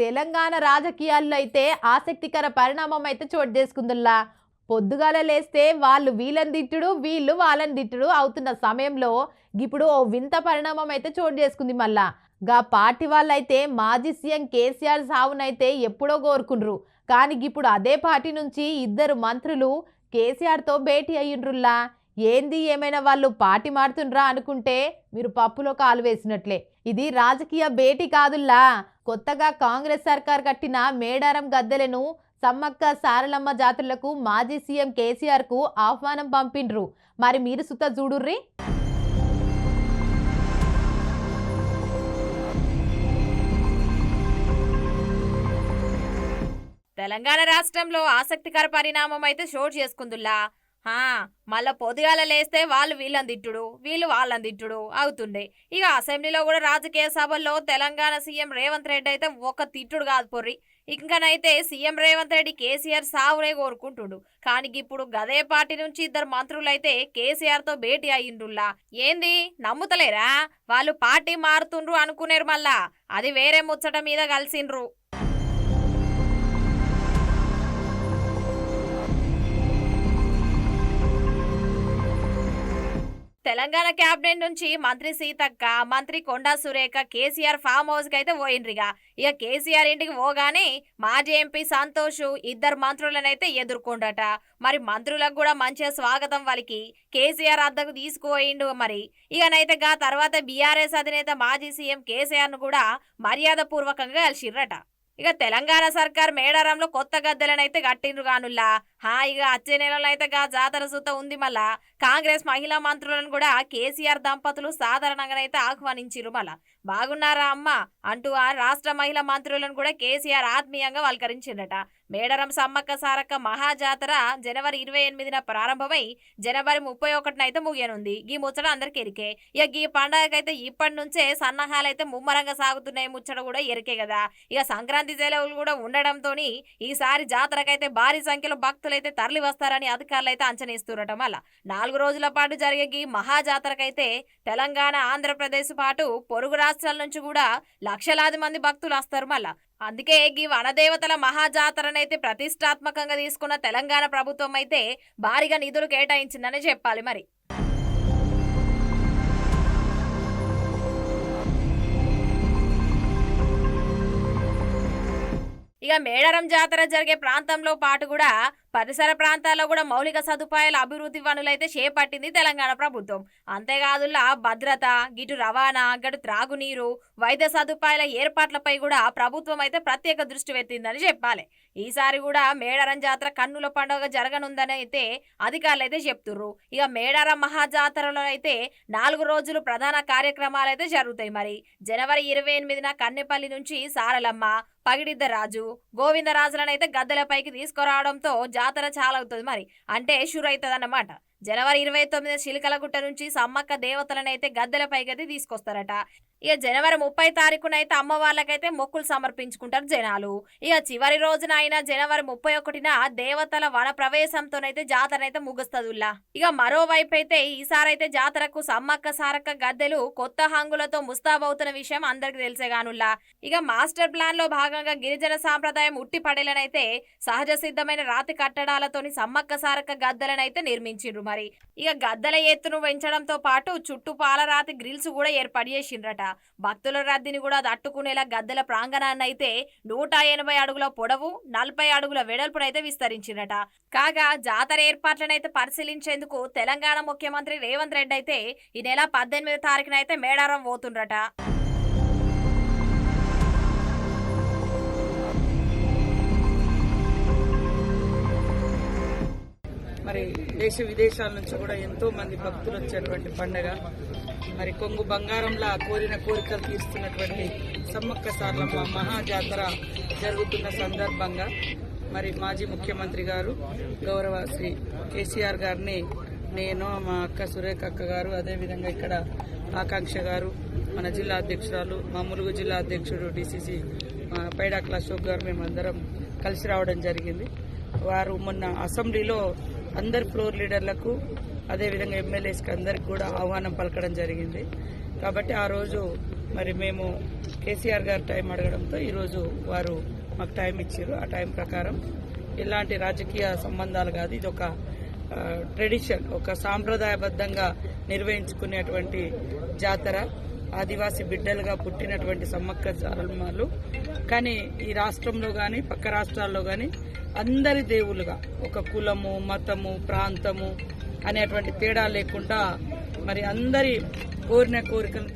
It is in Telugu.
తెలంగాణ రాజకీయాల్లో అయితే ఆసక్తికర పరిణామం అయితే చోటు చేసుకుందిలా పొద్దుగాల లేస్తే వాళ్ళు వీళ్ళని తిట్టుడు వీళ్ళు వాళ్ళని తిట్టుడు అవుతున్న సమయంలో ఇప్పుడు ఓ వింత పరిణామం అయితే చోటు చేసుకుంది మళ్ళా. గా పార్టీ వాళ్ళైతే మాజీ సీఎం కేసీఆర్ సావునైతే ఎప్పుడో కోరుకుండ్రు. కానీ ఇప్పుడు అదే పార్టీ నుంచి ఇద్దరు మంత్రులు కేసీఆర్తో భేటీ అయ్యిండ్రుల్లా. ఏంది ఏమైనా వాళ్ళు పార్టీ మారుతుండ్రా అనుకుంటే మీరు పప్పులో కాలు వేసినట్లే. ఇది రాజకీయ భేటీ కాదుల్లా. కొత్తగా కాంగ్రెస్ సర్కార్ కట్టిన మేడారం గద్దెలను సమ్మక్క సారలమ్మ జాతరలకు మాజీ సీఎం కేసీఆర్కు ఆహ్వానం పంపిండ్రు. మరి మీరు సుత చూడుర్రి? తెలంగాణ రాష్ట్రంలో ఆసక్తికర పరిణామం అయితే చోటు చేసుకుందుల్లా? మళ్ళా పొదుగాల లేస్తే వాళ్ళు వీళ్ళని తిట్టుడు వీళ్ళు వాళ్ళని తిట్టుడు అవుతుండే. ఇక అసెంబ్లీలో కూడా రాజకీయ సభల్లో తెలంగాణ సీఎం రేవంత్ రెడ్డి అయితే ఒక తిట్టుడు కాదు పొర్రి. ఇంకనైతే సీఎం రేవంత్ రెడ్డి కేసీఆర్ సావునే కోరుకుంటుడు. కానీ ఇప్పుడు గదే పార్టీ నుంచి ఇద్దరు మంత్రులైతే కేసీఆర్తో భేటీ అయ్యిండ్రుల్లా ఏంది? నమ్ముతలేరా? వాళ్ళు పార్టీ మారుతుండ్రు అనుకునేరు మళ్ళా. అది వేరే ముచ్చట మీద కలిసిండ్రు. తెలంగాణ కేబినెట్ నుంచి మంత్రి సీతక్క మంత్రి కొండా సురేఖ కేసీఆర్ ఫామ్ హౌస్కి అయితే పోయిండ్రిగా. ఇక కేసీఆర్ ఇంటికి పోగానే మాజీ ఎంపీ సంతోష్ ఇద్దరు మంత్రులనైతే ఎదుర్కొండట. మరి మంత్రులకు కూడా మంచిగా స్వాగతం వాళ్ళకి కేసీఆర్ అద్దకు తీసుకుపోయిండు మరి. ఇకనైతే గా తర్వాత బీఆర్ఎస్ అధినేత మాజీ సీఎం కేసీఆర్ను కూడా మర్యాద పూర్వకంగా కలిసిర్రట. ఇక తెలంగాణ సర్కార్ మేడారంలో కొత్త గద్దెలనైతే కట్టిండ్రు కానుల్లా హా ఇక వచ్చే నెలలో అయితే గా జాతర సూత ఉంది మళ్ళా. కాంగ్రెస్ మహిళా మంత్రులను కూడా కేసీఆర్ దంపతులు సాధారణంగానైతే ఆహ్వానించిరు మళ్ళా. బాగున్నారా అమ్మ? అంటూ ఆ రాష్ట్ర మహిళా మంత్రులను కూడా కేసీఆర్ ఆత్మీయంగా వల్కరించిండట మేడరం సమ్మక్క సారక్క మహాజాతర జనవరి ఇరవై ఎనిమిదిన ప్రారంభమై జనవరి ముప్పై ఒకటిన అయితే ముగియనుంది. ఈ ముచ్చట అందరికి ఎరికే. ఇక ఈ పండగకైతే ఇప్పటి నుంచే సన్నాహాలు అయితే ముమ్మరంగా సాగుతున్నాయి ముచ్చట కూడా ఎరికే కదా ఇక సంక్రాంతి సెలవులు కూడా ఉండడంతో ఈసారి జాతరకైతే భారీ సంఖ్యలో భక్తులైతే తరలి వస్తారని అధికారులు అయితే ఇస్తుండటం అలా నాలుగు రోజుల పాటు జరిగే ఈ మహాజాతరకైతే తెలంగాణ ఆంధ్రప్రదేశ్ పాటు పొరుగు రాష్ట్రాల నుంచి కూడా లక్షలాది మంది భక్తులు వస్తారు మళ్ళా. అందుకే ఈ వనదేవతల మహాజాతరనైతే ప్రతిష్టాత్మకంగా తీసుకున్న తెలంగాణ ప్రభుత్వం అయితే భారీగా నిధులు కేటాయించిందని చెప్పాలి మరి. ఇక మేడారం జాతర జరిగే ప్రాంతంలో పాటు కూడా పరిసర ప్రాంతాల్లో కూడా మౌలిక సదుపాయాల అభివృద్ధి పనులైతే చేపట్టింది తెలంగాణ ప్రభుత్వం. అంతేకాదులా భద్రత గిటు రవాణా గటు త్రాగునీరు వైద్య సదుపాయాల ఏర్పాట్లపై కూడా ప్రభుత్వం అయితే ప్రత్యేక దృష్టి పెట్టిందని చెప్పాలి. ఈసారి కూడా మేడారం జాతర కన్నుల పండుగ జరగనుందని అయితే అధికారులు అయితే చెప్తుర్రు. ఇక మేడారం మహాజాతరలో అయితే నాలుగు రోజులు ప్రధాన కార్యక్రమాలు అయితే జరుగుతాయి మరి. జనవరి ఇరవై ఎనిమిదిన కన్నెపల్లి నుంచి సారలమ్మ పగిడిద్ద రాజు గోవిందరాజులను అయితే గద్దెలపైకి తీసుకురావడంతో జాతర చాలా అవుతుంది మరి. అంటే షూర్ అవుతుంది అన్నమాట జనవరి ఇరవై తొమ్మిది చిలకలగుట్ట నుంచి సమ్మక్క దేవతలనైతే గద్దెల గద్దెలపైకి తీసుకొస్తారట. ఇక జనవరి ముప్పై తారీఖునైతే అమ్మ వాళ్ళకైతే మొక్కులు సమర్పించుకుంటారు జనాలు. ఇక చివరి రోజున అయినా జనవరి ముప్పై ఒకటిన దేవతల వన ప్రవేశంతోనైతే జాతర అయితే ముగుస్తుందిలా ఇక మరోవైపు అయితే ఈసారైతే జాతరకు సమ్మక్క సారక్క గద్దెలు కొత్త హంగులతో ముస్తాబవుతున్న విషయం అందరికి తెలిసేగానుల్లా. ఇక మాస్టర్ ప్లాన్లో భాగంగా గిరిజన సాంప్రదాయం ఉట్టి పడేలనైతే సహజ సిద్ధమైన రాతి కట్టడాలతోని సమ్మక్క సారక్క గద్దెలనైతే నిర్మించిండ్రు మరి. ఇక గద్దెల ఎత్తును పెంచడంతో పాటు చుట్టూ పాలరాతి గ్రిల్స్ కూడా ఏర్పాటు చేసిండ్రట. భక్తుల రద్దీని కూడా తట్టుకునేలా గద్దెల ప్రాంగణాన్ని అయితే నూట ఎనభై అడుగుల పొడవు నలభై అడుగుల వెడల్పునైతే విస్తరించిందట కాగా జాతర ఏర్పాట్లనైతే పరిశీలించేందుకు తెలంగాణ ముఖ్యమంత్రి రేవంత్ రెడ్డి అయితే ఈ నెల పద్దెనిమిది తారీఖునైతే మేడారం పోతుండ్రట. దేశ విదేశాల నుంచి కూడా ఎంతో మంది భక్తులు వచ్చేటువంటి పండగ. మరి కొంగు బంగారంలా కోరిన కోరికలు తీరుస్తున్నటువంటి సమ్మక్క సార్లమ్మ మహాజాతర జరుగుతున్న సందర్భంగా మరి మాజీ ముఖ్యమంత్రి గారు గౌరవ శ్రీ కేసీఆర్ గారిని నేను మా అక్క సురేఖ అక్క గారు అదేవిధంగా ఇక్కడ ఆకాంక్ష గారు మన జిల్లా అధ్యక్షురాలు మా ములుగు జిల్లా అధ్యక్షుడు డిసిసి పైడాకుల అశోక్ గారు మేమందరం కలిసి రావడం జరిగింది. వారు మొన్న అసెంబ్లీలో అందరు ఫ్లోర్ లీడర్లకు అదేవిధంగా ఎమ్మెల్యేస్కి అందరికి కూడా ఆహ్వానం పలకడం జరిగింది. కాబట్టి ఆ రోజు మరి మేము కేసీఆర్ గారు టైం అడగడంతో ఈరోజు వారు మాకు టైం ఇచ్చారు. ఆ టైం ప్రకారం ఎలాంటి రాజకీయ సంబంధాలు కాదు ఇది ఒక ట్రెడిషన్ ఒక సాంప్రదాయబద్ధంగా నిర్వహించుకునేటువంటి జాతర. ఆదివాసీ బిడ్డలుగా పుట్టినటువంటి సమ్మక్క జాలమాలు కానీ ఈ రాష్ట్రంలో కానీ పక్క రాష్ట్రాల్లో కానీ అందరి దేవులుగా ఒక కులము మతము ప్రాంతము అనేటువంటి తేడా లేకుండా మరి అందరి కోరిన కోరికలు